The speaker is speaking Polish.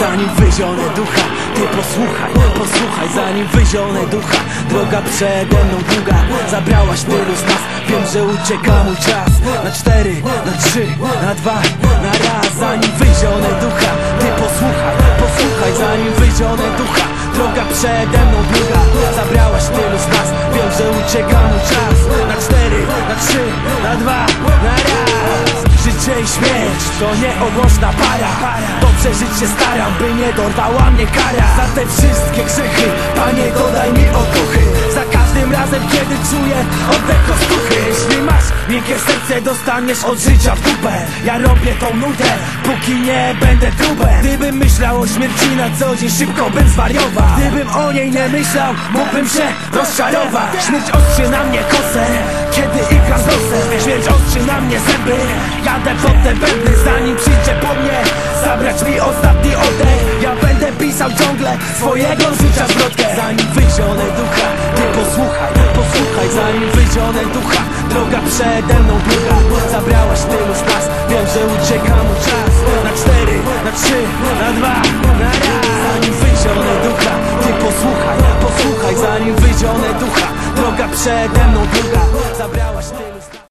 zanim wyzionę ducha. Ty posłuchaj, posłuchaj zanim wyzionę ducha. Droga przede mną długa Zabrałaś tylu z nas. Wiem, że ucieka mój czas Na cztery, na trzy, na dwa, na raz. Zanim wyzionę ducha Ty posłuchaj, posłuchaj zanim wyzionę ducha. Droga przede mną długa Zabrałaś tylu z nas. Wiem, że ucieka mój czas Na cztery, na trzy, na dwa, na raz Życie i śmierć to nieodłączna para. Dobrze żyć się staram, by nie dorwała mnie kara. Za te wszystkie grzechy, Panie dodaj mi otuchy. Za każdym razem, kiedy czuję oddech kostuchy Jeśli masz miękkie serce, dostaniesz od życia w dupę. Ja robię tą nudę, póki nie będę trubem Gdybym myślał o śmierci na co dzień, szybko bym zwariował. Gdybym o niej nie myślał, mógłbym się rozczarować. Śmierć ostrzy na mnie kosę, kiedy ikra z losem. Śmierć ostrzy na mnie jadę pod te bębny Zanim przyjdzie po mnie, zabrać mi ostatni oddech. Ja będę pisał ciągle swojego życia zwrotkę Zanim wyzionę ducha, ty posłuchaj, posłuchaj. Zanim wyzionę ducha, droga przede mną długa Zabrałaś tylu z nas, wiem, że ucieka mu czas. Na cztery, na trzy, na dwa, na raz. Zanim wyzionę ducha, ty posłuchaj, posłuchaj. Zanim wyzionę ducha, droga przede mną długa Zabrałaś tylu z nas